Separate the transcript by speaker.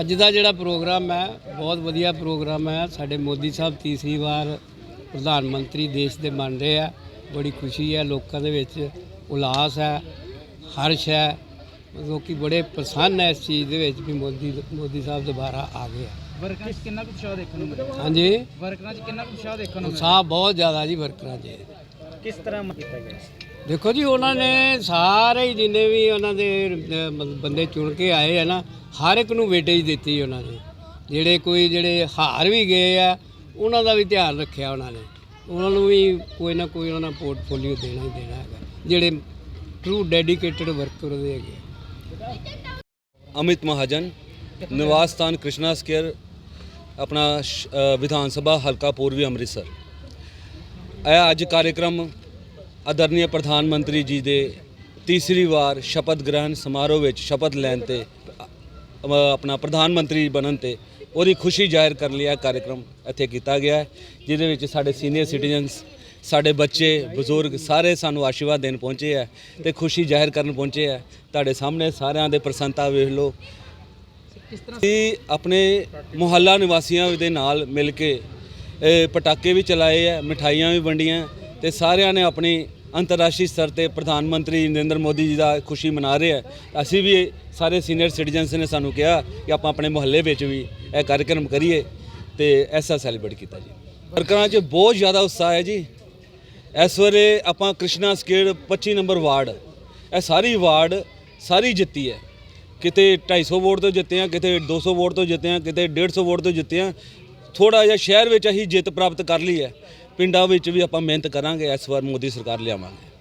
Speaker 1: ਅੱਜ ਦਾ ਜਿਹੜਾ ਪ੍ਰੋਗਰਾਮ ਹੈ ਬਹੁਤ ਵਧੀਆ ਪ੍ਰੋਗਰਾਮ ਹੈ। ਸਾਡੇ ਮੋਦੀ ਸਾਹਿਬ ਤੀਸਰੀ ਵਾਰ ਪ੍ਰਧਾਨ ਮੰਤਰੀ ਦੇਸ਼ ਦੇ ਬਣ ਰਹੇ ਆ। ਬੜੀ ਖੁਸ਼ੀ ਹੈ ਲੋਕਾਂ ਦੇ ਵਿੱਚ ਉਲਾਸ ਹੈ ਹਰਸ਼ ਹੈ। ਲੋਕੀ ਬੜੇ ਪ੍ਰਸੰਨ ਹੈ ਇਸ ਚੀਜ਼ ਦੇ ਵਿੱਚ ਵੀ ਮੋਦੀ ਮੋਦੀ ਸਾਹਿਬ ਦੁਬਾਰਾ ਆ ਗਏ ਆ।
Speaker 2: ਵਰਕਰਾਂ 'ਚ ਕਿੰਨਾ ਕੁ ਉਤਸ਼ਾਹ ਦੇਖਣ ਨੂੰ ਮਿਲਿਆ?
Speaker 1: ਹਾਂਜੀ?
Speaker 2: ਵਰਕਰਾਂ 'ਚ ਕਿੰਨਾ ਕੁ ਉਤਸ਼ਾਹ ਦੇਖਣ ਨੂੰ
Speaker 1: ਉਤਸ਼ਾਹ ਬਹੁਤ ਜ਼ਿਆਦਾ ਜੀ ਵਰਕਰਾਂ 'ਚ।
Speaker 2: ਮਿਲਿਆ ਕਿਸ ਤਰ੍ਹਾਂ ਕੀਤਾ ਗਿਆ?
Speaker 1: ਦੇਖੋ ਜੀ ਉਹਨਾਂ ਨੇ ਸਾਰੇ ਹੀ ਜਿੰਨੇ ਵੀ ਉਹਨਾਂ ਦੇ ਅਹ, ਬ- ਬੰਦੇ ਚੁਣ ਕੇ ਆਏ ਆ ਨਾ ਹਰ ਇੱਕ ਨੂੰ ਵੇਟੇਜ ਦਿੱਤੀ ਉਹਨਾਂ ਨੇ। ਜਿਹੜੇ ਕੋਈ ਜਿਹੜੇ ਹਾਰ ਵੀ ਗਏ ਆ ਉਹਨਾਂ ਦਾ ਵੀ ਧਿਆਨ ਰੱਖਿਆ ਉਹਨਾਂ ਨੇ। ਉਹਨਾਂ ਨੂੰ ਵੀ ਕੋਈ ਨਾ ਕੋਈ ਉਹਨਾਂ ਪੋਰਟਫੋਲੀਓ ਦੇਣਾ ਹੀ ਦੇਣਾ ਹੈਗਾ। ਜਿਹੜੇ ਟਰੂ ਡੈਡੀਕੇਟਡ ਵਰਕਰ ਉਹਦੇ ਹੈਗੇ
Speaker 3: ਅਮਿਤ ਮਹਾਜਨ ਨਿਵਾਸ ਸਥਾਨ ਕ੍ਰਿਸ਼ਨਾ ਸਕੇਅਰ ਆਪਣਾ ਸ਼- ਅ, ਵਿਧਾਨ ਸਭਾ ਹਲਕਾ ਪੂਰਬੀ ਅੰਮ੍ਰਿਤਸਰ। ਇਹ ਅੱਜ ਕਾਰਜਕ੍ਰਮ ਆਦਰਨੀय ਪ੍ਰਧਾਨ ਮੰਤਰੀ ਜੀ ਦੇ ਤੀਸਰੀ ਵਾਰ ਸ਼ਪਥ ਗ੍ਰਹਿਣ ਸਮਾਰੋਹ ਵਿੱਚ ਸ਼ਪਥ ਲੈਣ ਤੇ ਆਪਣਾ ਪ੍ਰਧਾਨ ਮੰਤਰੀ ਬਣਨ ਤੇ ਉਹਦੀ ਖੁਸ਼ੀ ਜ਼ਾਹਿਰ ਕਰਨ ਲਈ ਇਹ ਕਾਰਜਕ੍ਰਮ ਇੱਥੇ ਕੀਤਾ ਗਿਆ ਹੈ, ਜਿਹਦੇ ਵਿੱਚ ਸਾਡੇ ਸੀਨੀਅਰ ਸਿਟੀਜ਼ਨਸ, ਸਾਡੇ ਬੱਚੇ, ਬਜ਼ੁਰਗ ਸਾਰੇ ਸਾਨੂੰ ਆਸ਼ੀਰਵਾਦ ਦੇਣ ਪਹੁੰਚੇ ਹੈ ਤੇ ਖੁਸ਼ੀ ਜ਼ਾਹਿਰ ਕਰਨ ਪਹੁੰਚੇ ਹੈ। ਤੁਹਾਡੇ ਸਾਹਮਣੇ ਸਾਰਿਆਂ ਦੇ ਪ੍ਰਸੰਨਤਾ ਵੇਖ ਲਓ। ਅਸੀਂ ਆਪਣੇ ਮੁਹੱਲਾ ਨਿਵਾਸੀਆਂ ਦੇ ਨਾਲ ਮਿਲ ਕੇ ਪਟਾਕੇ ਵੀ ਚਲਾਏ ਆ ਮਠਾਈਆਂ ਵੀ ਵੰਡੀਆਂ ਤੇ ਸਾਰਿਆਂ ਨੇ ਆਪਣੀ ਅੰਤਰਰਾਸ਼ਟਰੀ ਸਤਰ ਤੇ ਪ੍ਰਧਾਨ ਮੰਤਰੀ ਨਰਿੰਦਰ ਮੋਦੀ ਜੀ ਦਾ ਖੁਸ਼ੀ ਮਨਾ ਰਹੇ ਆ। ਅਸੀਂ ਵੀ ਸਾਰੇ ਸੀਨੀਅਰ ਸਿਟੀਜ਼ਨਸ ਨੇ ਸਾਨੂੰ ਕਿਹਾ ਕਿ ਆਪਾਂ ਆਪਣੇ ਮੁਹੱਲੇ ਵਿੱਚ ਵੀ ਇਹ ਕਾਰਜਕ੍ਰਮ ਕਰੀਏ ਤੇ ਐਸਾ ਸੈਲੀਬ੍ਰੇਟ ਕੀਤਾ ਜੀ। ਵਰਕਰਾਂ 'ਚ ਬਹੁਤ ਜ਼ਿਆਦਾ ਉਤਸ਼ਾਹ ਹੈ ਜੀ। ਇਸ ਵੇਲੇ ਆਪਾਂ ਕ੍ਰਿਸ਼ਨਾ ਸਕੇੜ 25 ਨੰਬਰ ਵਾਰਡ, ਇਹ ਸਾਰੀ ਵਾਰਡ ਸਾਰੀ ਜਿੱਤੀ ਹੈ। ਕਿਤੇ 250 ਵੋਟ ਤੋਂ ਜਿੱਤੇ ਆ ਕਿਤੇ 200 ਵੋਟ ਤੋਂ ਜਿੱਤੇ ਆ ਕਿਤੇ 150 ਵੋਟ ਤੋਂ ਜਿੱਤੇ ਆ ਥੋੜਾ ਜਿਹਾ ਸ਼ਹਿਰ ਵਿੱਚ ਅਸੀਂ ਜਿੱਤ ਪ੍ਰਾਪਤ ਕਰ ਲਈ ਹੈ। ਪਿੰਡਾਂ ਵਿੱਚ ਵੀ ਆਪਾਂ ਮਿਹਨਤ ਕਰਾਂਗੇ, ਇਸ ਵਾਰ ਮੋਦੀ ਸਰਕਾਰ ਲਿਆਵਾਂਗੇ।